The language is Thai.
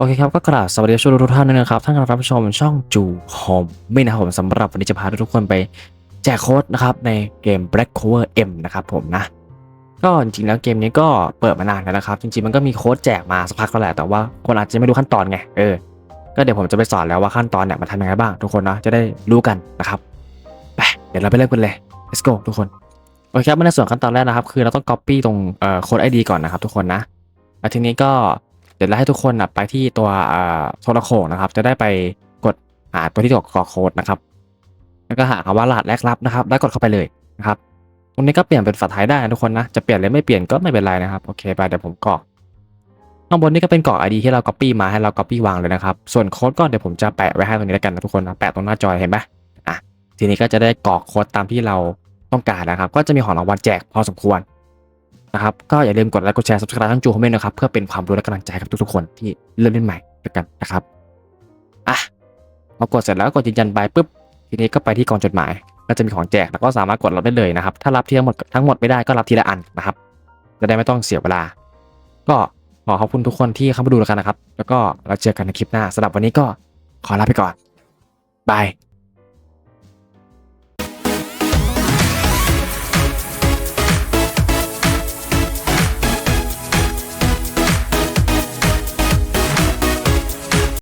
โอเคครับก็กราบสวัสดีชวนทุกท่านด้วยนะครับท่านกำลังรับชมช่องจูฮอมไม่นะครับผมสำหรับวันนี้จะพาทุกคนไปแจกโค้ดนะครับในเกม Black Cover M นะครับผมนะ ก็จริงๆแล้วเกมนี้ก็เปิดมานานแล้วนะครับ จริงๆมันก็มีโค้ดแจกมาสักพักแล้วแหละแต่ว่าคนอาจจะไม่รู้ขั้นตอนไงเออก็เดี๋ยวผมจะไปสอนแล้วว่าขั้นตอนเนี่ยมันทำยังไงบ้างทุกคนนะจะได้รู้กันนะครับไปเดี๋ยวเราไปเริ่มกันเลย let's go ทุกคนโอเคครับมาในส่วนขั้นตอนแรกนะครับ คือเราต้อง copy ตรงเอ่อโค้ด ID ก่อนนะครับทุกคนนะแล้วทีนี้ก็ ดี๋ยวเราให้ทุกคนไปที่ตัวโทรโขงนะครับ จะได้ไปกดหาตัวที่กรอกโค้ดนะครับ แล้วก็หาคำว่ารหัสแรกรับนะครับ แล้วกดเข้าไปเลยนะครับ ตรงนี้ก็เปลี่ยนเป็นภาษาไทยได้นะทุกคนนะ จะเปลี่ยนหรือไม่เปลี่ยนก็ไม่เป็นไรนะครับ โอเคไปเดี๋ยวผมกรอกข้างบนนี่ก็เป็นกรอก ID ที่เรา copy มาให้เรา copy วางเลยนะครับ ส่วนโค้ดก็เดี๋ยวผมจะแปะไว้ให้ตรงนี้แล้วกันนะทุกคนนะ แปะตรงหน้าจอเห็นไหมอะ ทีนี้ก็จะได้กรอกโค้ดตามที่เราต้องการนะครับ ก็จะมีของรางวัลแจกพอสมควร นะครับก็อย่าลืมกดไลค์กดแชร์ subscribe ทั้งจูคอมเมนต์นะครับเพื่อเป็นความรู้และกำลังใจกับทุกๆคนที่เริ่มเล่นใหม่ด้วยกันนะครับอะพอกดเสร็จแล้วก็กดยืนยันไปปุ๊บทีนี้ก็ไปที่กองจดหมาย ก็จะมีของแจกแล้วก็สามารถกดรับได้เลยนะครับ ถ้ารับทีละหมดทั้งหมดไม่ได้ก็รับทีละอันนะครับ จะได้ไม่ต้องเสียเวลา ก็ขอขอบคุณทุกคนที่เข้ามาดูแล้วกันนะครับ แล้วก็เราเจอกันในคลิปหน้าสำหรับวันนี้ก็ขอลาไปก่อนบาย